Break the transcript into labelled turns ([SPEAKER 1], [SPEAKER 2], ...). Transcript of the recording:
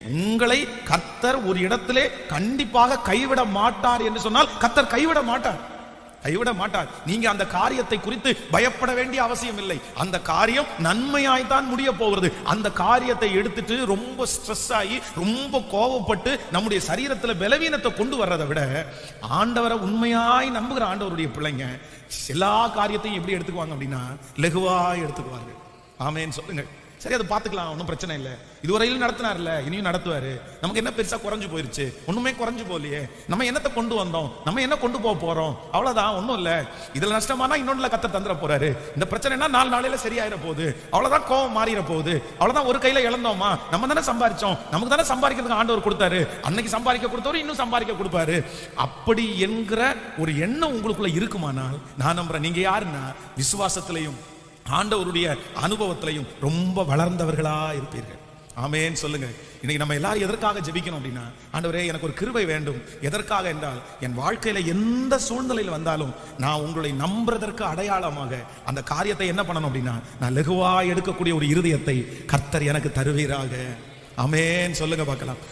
[SPEAKER 1] உங்களை கத்தர் ஒரு இடத்திலே கண்டிப்பாக கைவிட மாட்டார் என்று சொன்னால் கத்தர் கைவிட மாட்டார். கைவிட மாட்டார். நீங்க அந்த காரியத்தை குறித்து பயப்பட வேண்டிய அவசியம் இல்லை. அந்த காரியம் நன்மையாய்த்தான் முடிய போகிறது. அந்த காரியத்தை எடுத்துட்டு ரொம்ப ஸ்ட்ரெஸ் ஆகி ரொம்ப கோவப்பட்டு நம்முடைய சரீரத்துல பலவீனத்தை கொண்டு வர்றதை விட ஆண்டவரை உண்மையாய் நம்புகிற ஆண்டவருடைய பிள்ளைங்க எல்லா காரியத்தையும் எப்படி எடுத்துக்குவாங்க அப்படின்னா லெகுவாய் எடுத்துக்குவாங்க ஆமேன்னு சொல்லுங்க சரி அதை பார்த்துக்கலாம் ஒன்றும் பிரச்சனை இல்லை. இதுவரையிலும் நடத்தினார்ல இனியும் நடத்துவாரு. நமக்கு என்ன பெருசா குறைஞ்சு போயிருச்சு? ஒண்ணுமே குறைஞ்சு போகலையே. நம்ம என்னத்தை கொண்டு வந்தோம்? நம்ம என்ன கொண்டு போக போறோம்? அவ்வளவுதான் ஒன்றும் இல்லை. இதுல நஷ்டமானா இன்னொன்னுல கத்த தந்துட போறாரு. இந்த பிரச்சனைனா நாலு நாளையில சரியாயிட போகுது. அவ்வளவுதான் கோவம் மாறிட போகுது. அவ்வளவுதான் ஒரு கையில இழந்தோமா? நம்ம தானே சம்பாரிச்சோம். நமக்கு தானே சம்பாதிக்கிறதுக்கு ஆண்டவர் கொடுத்தாரு. அன்னைக்கு சம்பாதிக்க கொடுத்தவரு இன்னும் சம்பாதிக்க கொடுப்பாரு. அப்படி என்கிற ஒரு எண்ணம் உங்களுக்குள்ள இருக்குமானால் நான் நம்புறேன் நீங்க யாருன்னா விசுவாசத்திலையும் ஆண்டவருடைய அனுபவத்திலையும் ரொம்ப வளர்ந்தவர்களா இருப்பீர்கள். ஆமேன்னு சொல்லுங்க. இன்னைக்கு நம்ம எல்லாரும் எதற்காக ஜெபிக்கணும் அப்படின்னா ஆண்டவரே எனக்கு ஒரு கிருபை வேண்டும். எதற்காக என்றால் என் வாழ்க்கையில எந்த சூழ்நிலையில் வந்தாலும் நான் உங்களை நம்புறதற்கு அடையாளமாக அந்த காரியத்தை என்ன பண்ணணும் அப்படின்னா நான் லெகுவா எடுக்கக்கூடிய ஒரு இருதயத்தை கர்த்தர் எனக்கு தருவீராக. அமேன்னு சொல்லுங்க பார்க்கலாம்.